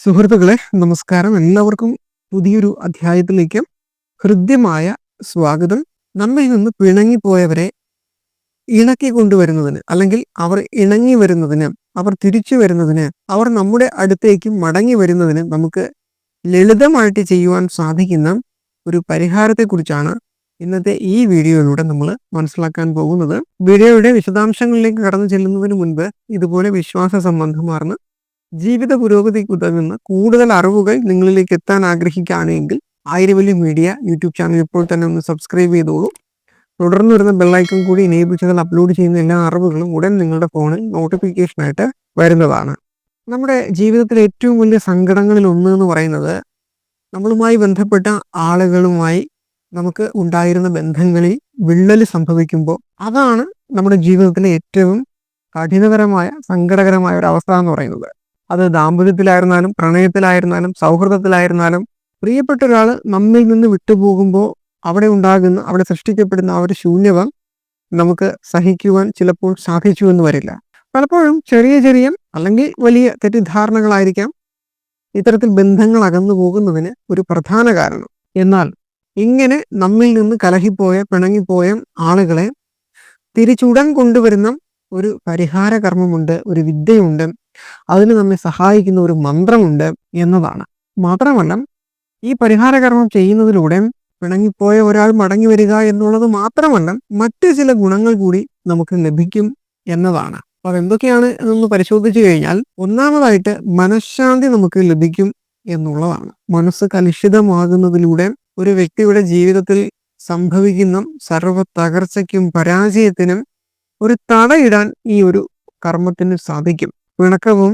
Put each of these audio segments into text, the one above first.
സുഹൃത്തുക്കളെ നമസ്കാരം. എല്ലാവർക്കും പുതിയൊരു അധ്യായത്തിലേക്ക് ഹൃദ്യമായ സ്വാഗതം. നമ്മിൽ നിന്ന് പിണങ്ങിപ്പോയവരെ ഇണക്കി കൊണ്ടുവരുന്നതിന് അല്ലെങ്കിൽ അവർ ഇണങ്ങി വരുന്നതിന് അവർ തിരിച്ചു വരുന്നതിന് അവർ നമ്മുടെ അടുത്തേക്ക് മടങ്ങി വരുന്നതിന് നമുക്ക് ലളിതമായിട്ട് ചെയ്യുവാൻ സാധിക്കുന്ന ഒരു പരിഹാരത്തെക്കുറിച്ചാണ് ഇന്നത്തെ ഈ വീഡിയോയിലൂടെ നമ്മൾ മനസ്സിലാക്കാൻ പോകുന്നത്. വീഡിയോയുടെ വിശദാംശങ്ങളിലേക്ക് കടന്നു ചെല്ലുന്നതിന് മുൻപ് ഇതുപോലെ വിശ്വാസ സംബന്ധമാർന്ന് ജീവിത പുരോഗതിക്ക് ഉതകുന്ന കൂടുതൽ അറിവുകൾ നിങ്ങളിലേക്ക് എത്താൻ ആഗ്രഹിക്കുകയാണെങ്കിൽ ആയിരവലി മീഡിയ യൂട്യൂബ് ചാനൽ ഇപ്പോൾ തന്നെ ഒന്ന് സബ്സ്ക്രൈബ് ചെയ്തോളൂ. തുടർന്ന് വരുന്ന ബെല്ലൈക്കൺ കൂടി എനേബിൾ ചെയ്താൽ അപ്ലോഡ് ചെയ്യുന്ന എല്ലാ അറിവുകളും ഉടൻ നിങ്ങളുടെ ഫോണിൽ നോട്ടിഫിക്കേഷനായിട്ട് വരുന്നതാണ്. നമ്മുടെ ജീവിതത്തിലെ ഏറ്റവും വലിയ സങ്കടങ്ങളിൽ ഒന്ന് എന്ന് പറയുന്നത് നമ്മളുമായി ബന്ധപ്പെട്ട ആളുകളുമായി നമുക്ക് ഉണ്ടായിരുന്ന ബന്ധങ്ങളിൽ വിള്ളൽ സംഭവിക്കുമ്പോൾ അതാണ് നമ്മുടെ ജീവിതത്തിലെ ഏറ്റവും കഠിനകരമായ സങ്കടകരമായ ഒരു അവസ്ഥ എന്ന് പറയുന്നത്. അത് ദാമ്പത്യത്തിലായിരുന്നാലും പ്രണയത്തിലായിരുന്നാലും സൗഹൃദത്തിലായിരുന്നാലും പ്രിയപ്പെട്ട ഒരാൾ നമ്മിൽ നിന്ന് വിട്ടുപോകുമ്പോൾ അവിടെ ഉണ്ടാകുന്ന അവിടെ സൃഷ്ടിക്കപ്പെടുന്ന ആ ഒരു ശൂന്യവം നമുക്ക് സഹിക്കുവാൻ ചിലപ്പോൾ സാധിച്ചു എന്ന് വരില്ല. പലപ്പോഴും ചെറിയ ചെറിയ അല്ലെങ്കിൽ വലിയ തെറ്റിദ്ധാരണകളായിരിക്കാം ഇത്തരത്തിൽ ബന്ധങ്ങൾ അകന്നു പോകുന്നതിന് ഒരു പ്രധാന കാരണം. എന്നാൽ ഇങ്ങനെ നമ്മിൽ നിന്ന് കലഹിപ്പോയ പിണങ്ങിപ്പോയ ആളുകളെ തിരിച്ചുടൻ കൊണ്ടുവരുന്ന ഒരു പരിഹാര കർമ്മമുണ്ട് ഒരു വിദ്യയുണ്ട്. അതിന് നമ്മെ സഹായിക്കുന്ന ഒരു മന്ത്രമുണ്ട് എന്നതാണ്. മാത്രമല്ല ഈ പരിഹാരകർമ്മം ചെയ്യുന്നതിലൂടെ പിണങ്ങിപ്പോയ ഒരാൾ മടങ്ങി വരിക എന്നുള്ളത് മാത്രമല്ല മറ്റ് ചില ഗുണങ്ങൾ കൂടി നമുക്ക് ലഭിക്കും എന്നതാണ്. അപ്പൊ എന്തൊക്കെയാണ് എന്നൊന്ന് പരിശോധിച്ചു കഴിഞ്ഞാൽ ഒന്നാമതായിട്ട് മനഃശാന്തി നമുക്ക് ലഭിക്കും എന്നുള്ളതാണ്. മനസ്സ് കലുഷിതമാകുന്നതിലൂടെ ഒരു വ്യക്തിയുടെ ജീവിതത്തിൽ സംഭവിക്കുന്ന സർവ തകർച്ചയ്ക്കും പരാജയത്തിനും ഒരു തടയിടാൻ ഈ ഒരു കർമ്മത്തിന് സാധിക്കും. പിണക്കവും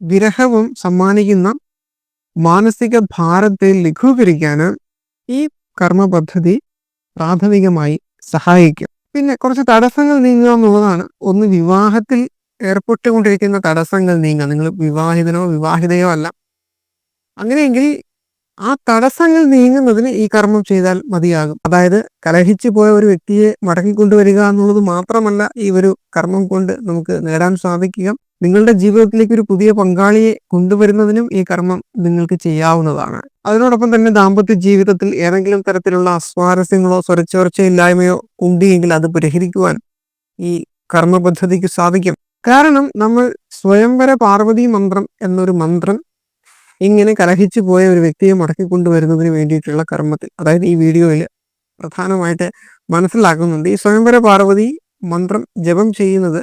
വിരഹവും സമ്മാനിക്കുന്ന മാനസിക ഭാരത്തെ ലഘൂകരിക്കാൻ ഈ കർമ്മ പദ്ധതി പ്രാഥമികമായി സഹായിക്കും. പിന്നെ കുറച്ച് തടസ്സങ്ങൾ നീങ്ങുക എന്നുള്ളതാണ്. ഒന്ന് വിവാഹത്തിൽ ഏർപ്പെട്ടുകൊണ്ടിരിക്കുന്ന തടസ്സങ്ങൾ നീങ്ങുക. നിങ്ങൾ വിവാഹിതനോ വിവാഹിതയോ അല്ല. അങ്ങനെയെങ്കിൽ ആ തടസ്സങ്ങൾ നീങ്ങുന്നതിന് ഈ കർമ്മം ചെയ്താൽ മതിയാകും. അതായത് കലഹിച്ചു പോയ ഒരു വ്യക്തിയെ മടക്കിക്കൊണ്ടുവരിക എന്നുള്ളത് മാത്രമല്ല ഈ ഒരു കർമ്മം കൊണ്ട് നമുക്ക് നേടാൻ സാധിക്കുക. നിങ്ങളുടെ ജീവിതത്തിലേക്ക് ഒരു പുതിയ പങ്കാളിയെ കൊണ്ടുവരുന്നതിനും ഈ കർമ്മം നിങ്ങൾക്ക് ചെയ്യാവുന്നതാണ്. അതിനോടൊപ്പം തന്നെ ദാമ്പത്യ ജീവിതത്തിൽ ഏതെങ്കിലും തരത്തിലുള്ള അസ്വാരസ്യങ്ങളോ സ്വരച്ചോർച്ചയില്ലായ്മയോ ഉണ്ടെങ്കിൽ അത് പരിഹരിക്കുവാൻ ഈ കർമ്മ പദ്ധതിക്ക് സാധിക്കും. കാരണം നമ്മൾ സ്വയംവര പാർവതി മന്ത്രം എന്നൊരു മന്ത്രം ഇങ്ങനെ കലഹിച്ചു പോയ ഒരു വ്യക്തിയെ മടക്കി കൊണ്ടുവരുന്നതിന് വേണ്ടിയിട്ടുള്ള കർമ്മത്തിൽ അതായത് ഈ വീഡിയോയിൽ പ്രധാനമായിട്ട് മനസ്സിലാക്കുന്നുണ്ട്. ഈ സ്വയംവര പാർവതി മന്ത്രം ജപം ചെയ്യുന്നത്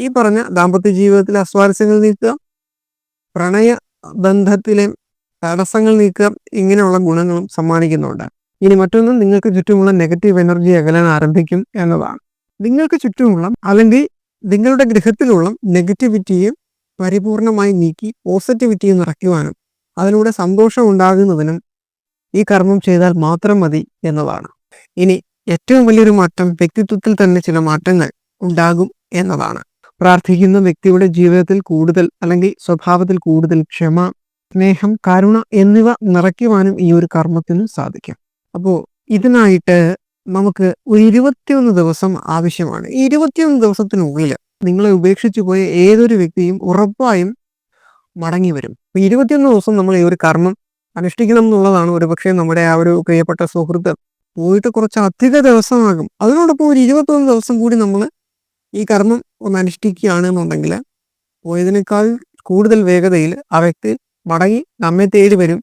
ഈ പറഞ്ഞ ദാമ്പത്യ ജീവിതത്തിലെ അസ്വാരസ്യങ്ങൾ നീക്കുക പ്രണയ ബന്ധത്തിലെ തടസ്സങ്ങൾ നീക്കുക ഇങ്ങനെയുള്ള ഗുണങ്ങളും സമ്മാനിക്കുന്നുണ്ട്. ഇനി മറ്റൊന്ന് നിങ്ങൾക്ക് ചുറ്റുമുള്ള നെഗറ്റീവ് എനർജി അകലാൻ ആരംഭിക്കും എന്നതാണ്. നിങ്ങൾക്ക് ചുറ്റുമുള്ള അല്ലെങ്കിൽ നിങ്ങളുടെ ഗൃഹത്തിലുള്ള നെഗറ്റിവിറ്റിയെ പരിപൂർണമായി നീക്കി പോസിറ്റിവിറ്റിയെ നിറയ്ക്കുവാനും അതിലൂടെ സന്തോഷം ഉണ്ടാകുന്നതിനും ഈ കർമ്മം ചെയ്താൽ മാത്രം മതി എന്നതാണ്. ഇനി ഏറ്റവും വലിയൊരു മാറ്റം വ്യക്തിത്വത്തിൽ തന്നെ ചില മാറ്റങ്ങൾ ഉണ്ടാകും എന്നതാണ്. പ്രാർത്ഥിക്കുന്ന വ്യക്തിയുടെ ജീവിതത്തിൽ കൂടുതൽ അല്ലെങ്കിൽ സ്വഭാവത്തിൽ കൂടുതൽ ക്ഷമ സ്നേഹം കരുണ എന്നിവ നിറയ്ക്കുവാനും ഈ ഒരു കർമ്മത്തിന് സാധിക്കും. അപ്പോൾ ഇതിനായിട്ട് നമുക്ക് ഒരു ഇരുപത്തിയൊന്ന് ദിവസം ആവശ്യമാണ്. ഈ ഇരുപത്തിയൊന്ന് ദിവസത്തിനുള്ളിൽ നിങ്ങളെ ഉപേക്ഷിച്ചു പോയ ഏതൊരു വ്യക്തിയും ഉറപ്പായും മടങ്ങി വരും. അപ്പൊ ഇരുപത്തിയൊന്ന് ദിവസം നമ്മൾ ഈ ഒരു കർമ്മം അനുഷ്ഠിക്കണം എന്നുള്ളതാണ്. ഒരുപക്ഷെ നമ്മുടെ ആ ഒരു പ്രിയപ്പെട്ട സുഹൃത്ത് പോയിട്ട് കുറച്ച് അധിക ദിവസമാകും. അതിനോടൊപ്പം ഒരു ഇരുപത്തൊന്ന് ദിവസം കൂടി നമ്മൾ ഈ കർമ്മം ഒന്ന് അനുഷ്ഠിക്കുകയാണ് എന്നുണ്ടെങ്കിൽ പോയതിനേക്കാൾ കൂടുതൽ വേഗതയിൽ ആ വ്യക്തി മടങ്ങി നമ്മെ തേടി വരും.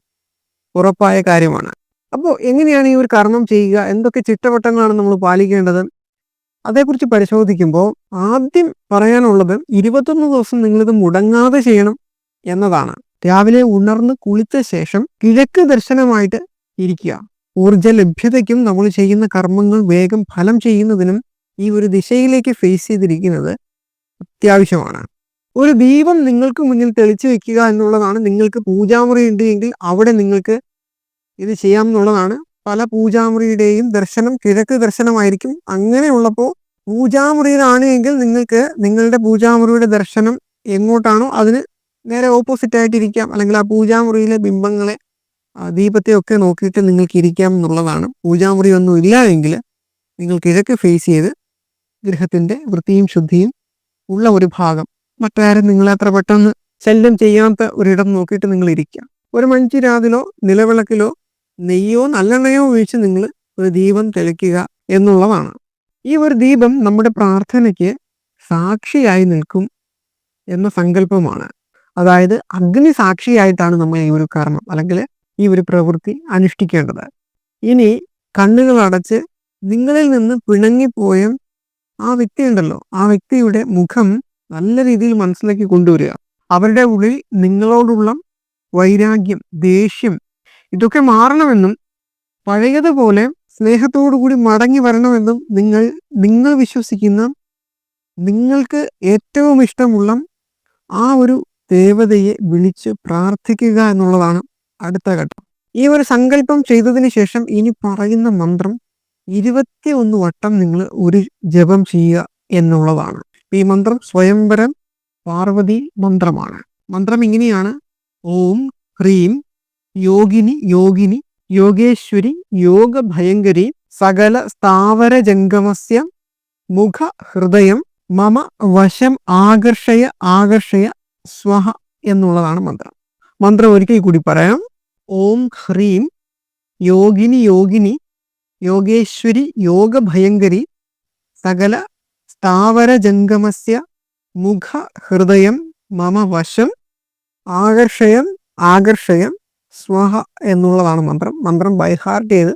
ഉറപ്പായ കാര്യമാണ്. അപ്പോൾ എങ്ങനെയാണ് ഈ ഒരു കർമ്മം ചെയ്യുക? എന്തൊക്കെ ചിട്ടവട്ടങ്ങളാണ് നമ്മൾ പാലിക്കേണ്ടത്? അതേക്കുറിച്ച് പരിശോധിക്കുമ്പോൾ ആദ്യം പറയാനുള്ളത് ഇരുപത്തൊന്ന് ദിവസം നിങ്ങളിത് മുടങ്ങാതെ ചെയ്യണം എന്നതാണ്. രാവിലെ ഉണർന്ന് കുളിച്ച ശേഷം കിഴക്ക് ദർശനമായിട്ട് ഇരിക്കുക. ഊർജ ലഭ്യതയ്ക്കും നമ്മൾ ചെയ്യുന്ന കർമ്മങ്ങൾ വേഗം ഫലം ചെയ്യുന്നതിനും ഈ ഒരു ദിശയിലേക്ക് ഫേസ് ചെയ്തിരിക്കുന്നത് അത്യാവശ്യമാണ്. ഒരു ദീപം നിങ്ങൾക്ക് മുന്നിൽ തെളിച്ചു വെക്കുക എന്നുള്ളതാണ് നിങ്ങൾക്ക് പൂജാമുറി ഉണ്ട് എങ്കിൽ അവിടെ നിങ്ങൾക്ക് ഇത് ചെയ്യാം എന്നുള്ളതാണ്. പല പൂജാമുറിയുടെയും ദർശനം കിഴക്ക് ദർശനമായിരിക്കും. അങ്ങനെയുള്ളപ്പോൾ പൂജാമുറിയിലാണ് എങ്കിൽ നിങ്ങൾക്ക് നിങ്ങളുടെ പൂജാമുറിയുടെ ദർശനം എങ്ങോട്ടാണോ അതിന് നേരെ ഓപ്പോസിറ്റ് ആയിട്ടിരിക്കാം. അല്ലെങ്കിൽ ആ പൂജാമുറിയിലെ ബിംബങ്ങളെ ദീപത്തെയൊക്കെ നോക്കിയിട്ട് നിങ്ങൾക്ക് ഇരിക്കാം എന്നുള്ളതാണ്. പൂജാമുറി ഒന്നും ഇല്ല എങ്കിൽ നിങ്ങൾ കിഴക്ക് ഫേസ് ചെയ്ത് ഗൃഹത്തിന്റെ വൃത്തിയും ശുദ്ധിയും ഉള്ള ഒരു ഭാഗം. മറ്റാരും നിങ്ങളെ അത്ര പെട്ടെന്ന് ശല്യം ചെയ്യാത്ത ഒരിടം നോക്കിയിട്ട് നിങ്ങൾ ഇരിക്കുക. ഒരു മൺചിരാതിലോ നിലവിളക്കിലോ നെയ്യോ നല്ലെണ്ണയോ ഒഴിച്ച് നിങ്ങൾ ഒരു ദീപം തെളിക്കുക എന്നുള്ളതാണ്. ഈ ഒരു ദീപം നമ്മുടെ പ്രാർത്ഥനയ്ക്ക് സാക്ഷിയായി നിൽക്കും എന്ന സങ്കല്പമാണ്. അതായത് അഗ്നി സാക്ഷിയായിട്ടാണ് നമ്മൾ ഈ ഒരു കർമ്മം അല്ലെങ്കിൽ ഈ ഒരു പ്രവൃത്തി അനുഷ്ഠിക്കേണ്ടത്. ഇനി കണ്ണുകൾ അടച്ച് നിങ്ങളിൽ നിന്ന് പിണങ്ങിപ്പോയ ആ വ്യക്തി ഉണ്ടല്ലോ ആ വ്യക്തിയുടെ മുഖം നല്ല രീതിയിൽ മനസ്സിലാക്കി കൊണ്ടുവരിക. അവരുടെ ഉള്ളിൽ നിങ്ങളോടുള്ള വൈരാഗ്യം ദേഷ്യം ഇതൊക്കെ മാറണമെന്നും പഴയതുപോലെ സ്നേഹത്തോടുകൂടി മടങ്ങി വരണമെന്നും നിങ്ങൾ നിങ്ങൾ വിശ്വസിക്കുന്ന നിങ്ങൾക്ക് ഏറ്റവും ഇഷ്ടമുള്ള ആ ഒരു ദേവതയെ വിളിച്ച് പ്രാർത്ഥിക്കുക എന്നുള്ളതാണ് അടുത്ത ഘട്ടം. ഈ ഒരു സങ്കല്പം ചെയ്തതിന് ശേഷം ഇനി പറയുന്ന മന്ത്രം ഇരുപത്തി ഒന്ന് വട്ടം നിങ്ങൾ ഒരു ജപം ചെയ്യുക എന്നുള്ളതാണ്. ഈ മന്ത്രം സ്വയംവരം പാർവതി മന്ത്രമാണ്. മന്ത്രം ഇങ്ങനെയാണ്. ഓം ഹ്രീം യോഗിനി യോഗിനി യോഗേശ്വരി യോഗ ഭയങ്കരി സകല സ്ഥാവര ജംഗമസ്യ മുഖ ഹൃദയം മമ വശം ആകർഷയ ആകർഷയ സ്വഹ എന്നുള്ളതാണ് മന്ത്രം. മന്ത്രം ഒരിക്കൽ കൂടി പറയാം. ഓം ഹ്രീം യോഗിനി യോഗിനി യോഗേശ്വരി യോഗ ഭയങ്കരി സകല സ്ഥാവര ജംഗമസ്യ മുഖ ഹൃദയം മമ വശം ആകർഷയം ആകർഷയം സ്വഹ എന്നുള്ളതാണ് മന്ത്രം. മന്ത്രം ബൈഹാർട്ട് ചെയ്ത്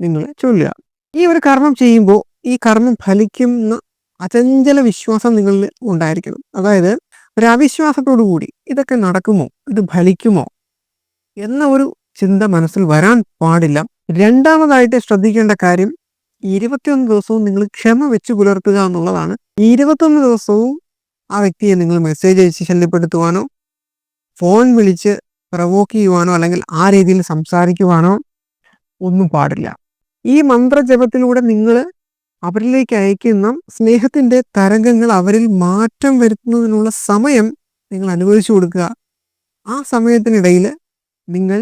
നിങ്ങൾ ചൊല്ലുക. ഈ ഒരു കർമ്മം ചെയ്യുമ്പോൾ ഈ കർമ്മം ഫലിക്കുന്ന അചഞ്ചല വിശ്വാസം നിങ്ങളിൽ ഉണ്ടായിരിക്കണം. അതായത് ഒരു അവിശ്വാസത്തോടു കൂടി ഇതൊക്കെ നടക്കുമോ? ഇത് ഫലിക്കുമോ? എന്ന ഒരു ചിന്ത മനസ്സിൽ വരാൻ പാടില്ല. രണ്ടാമതായിട്ട് ശ്രദ്ധിക്കേണ്ട കാര്യം ഇരുപത്തിയൊന്ന് ദിവസവും നിങ്ങൾ ക്ഷമ വെച്ച് പുലർത്തുക എന്നുള്ളതാണ്. ഇരുപത്തൊന്ന് ദിവസവും ആ വ്യക്തിയെ നിങ്ങൾ മെസ്സേജ് അയച്ച് ശല്യപ്പെടുത്തുവാനോ ഫോൺ വിളിച്ച് പ്രവോക്ക് ചെയ്യുവാനോ അല്ലെങ്കിൽ ആ രീതിയിൽ സംസാരിക്കുവാനോ ഒന്നും പാടില്ല. ഈ മന്ത്രജപത്തിലൂടെ നിങ്ങൾ അവരിലേക്ക് അയക്കുന്ന സ്നേഹത്തിന്റെ തരംഗങ്ങൾ അവരിൽ മാറ്റം വരുത്തുന്നതിനുള്ള സമയം നിങ്ങൾ അനുവദിച്ചു കൊടുക്കുക. ആ സമയത്തിനിടയിൽ നിങ്ങൾ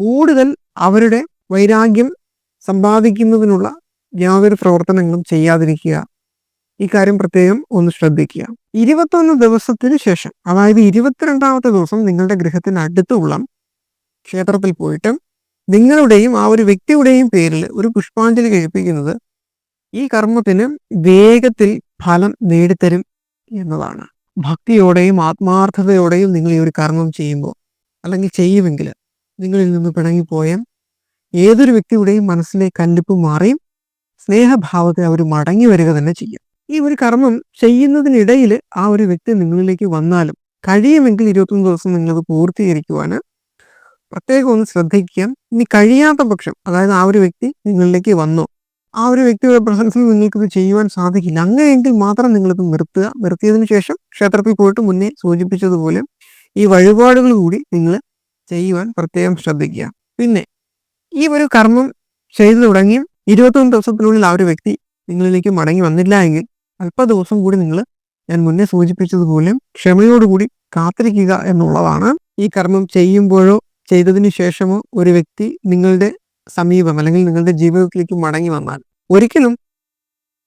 കൂടുതൽ അവരുടെ വൈരാഗ്യം സമ്പാദിക്കുന്നതിനുള്ള യാതൊരു പ്രവർത്തനങ്ങളും ചെയ്യാതിരിക്കുക. ഈ കാര്യം പ്രത്യേകം ഒന്ന് ശ്രദ്ധിക്കുക. ഇരുപത്തൊന്ന് ദിവസത്തിന് ശേഷം അതായത് ഇരുപത്തിരണ്ടാമത്തെ ദിവസം നിങ്ങളുടെ ഗൃഹത്തിന് അടുത്തുള്ള ക്ഷേത്രത്തിൽ പോയിട്ട് നിങ്ങളുടെയും ആ ഒരു വ്യക്തിയുടെയും പേരിൽ ഒരു പുഷ്പാഞ്ജലി കഴിപ്പിക്കുന്നത് ഈ കർമ്മത്തിന് വേഗത്തിൽ ഫലം നേടിത്തരും എന്നതാണ്. ഭക്തിയോടെയും ആത്മാർത്ഥതയോടെയും നിങ്ങൾ ഈ ഒരു കർമ്മം ചെയ്യുമ്പോൾ അല്ലെങ്കിൽ ചെയ്യുമെങ്കിൽ നിങ്ങളിൽ നിന്ന് പിണങ്ങിപ്പോയ ഏതൊരു വ്യക്തിയുടെയും മനസ്സിലെ കല്ലിപ്പ് മാറിയും സ്നേഹഭാവത്തെ അവർ മടങ്ങി വരിക തന്നെ ചെയ്യും. ഈ ഒരു കർമ്മം ചെയ്യുന്നതിനിടയിൽ ആ ഒരു വ്യക്തി നിങ്ങളിലേക്ക് വന്നാലും കഴിയുമെങ്കിൽ ഇരുപത്തൊന്ന് ദിവസം നിങ്ങളത് പൂർത്തീകരിക്കുവാൻ പ്രത്യേകം ഒന്ന് ശ്രദ്ധിക്കുക. ഇനി കഴിയാത്ത പക്ഷം അതായത് ആ ഒരു വ്യക്തി നിങ്ങളിലേക്ക് വന്നു. ആ ഒരു വ്യക്തിയുടെ പ്രസൻസിൽ നിങ്ങൾക്കിത് ചെയ്യുവാൻ സാധിക്കില്ല. അങ്ങനെയെങ്കിൽ മാത്രം നിങ്ങളിത് നിർത്തുക. നിർത്തിയതിനു ശേഷം ക്ഷേത്രത്തിൽ പോയിട്ട് മുന്നേ സൂചിപ്പിച്ചതുപോലെ ഈ വഴിപാടുകൾ കൂടി നിങ്ങൾ ചെയ്യുവാൻ പ്രത്യേകം ശ്രദ്ധിക്കുക. പിന്നെ ഈ ഒരു കർമ്മം ചെയ്തു തുടങ്ങി ഇരുപത്തൊന്ന് ദിവസത്തിനുള്ളിൽ ആ ഒരു വ്യക്തി നിങ്ങളിലേക്ക് മടങ്ങി വന്നില്ല എങ്കിൽ അല്പ ദിവസം കൂടി നിങ്ങൾ ഞാൻ മുന്നേ സൂചിപ്പിച്ചതുപോലെ ക്ഷമയോടുകൂടി കാത്തിരിക്കുക എന്നുള്ളതാണ്. ഈ കർമ്മം ചെയ്യുമ്പോഴോ ചെയ്തതിന് ശേഷമോ ഒരു വ്യക്തി നിങ്ങളുടെ സമീപം അല്ലെങ്കിൽ നിങ്ങളുടെ ജീവിതത്തിലേക്ക് മടങ്ങി വന്നാൽ ഒരിക്കലും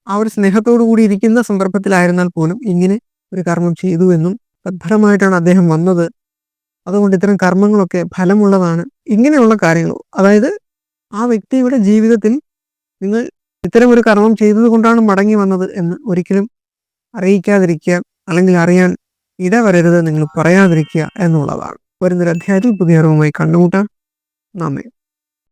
ആ ഒരു സ്നേഹത്തോടു കൂടി ഇരിക്കുന്ന സന്ദർഭത്തിലായിരുന്നാൽ പോലും ഇങ്ങനെ ഒരു കർമ്മം ചെയ്തു എന്നും തദ്ഭരമായിട്ടാണ് അദ്ദേഹം വന്നത്. അതുകൊണ്ട് ഇത്തരം കർമ്മങ്ങളൊക്കെ ഫലമുള്ളതാണ്. ഇങ്ങനെയുള്ള കാര്യങ്ങൾ. അതായത് ആ വ്യക്തിയുടെ ജീവിതത്തിൽ നിങ്ങൾ ഇത്തരം ഒരു കർമ്മം ചെയ്തത് കൊണ്ടാണ് മടങ്ങി വന്നത് എന്ന് ഒരിക്കലും അറിയിക്കാതിരിക്കുക അല്ലെങ്കിൽ അറിയാൻ ഇടവരരുത് നിങ്ങൾ പറയാതിരിക്കുക എന്നുള്ളതാണ്. വരുന്നൊരു അധ്യായത്തിൽ പുതിയ അറിവുമായി കണ്ടുമുട്ടാം. നന്ദി.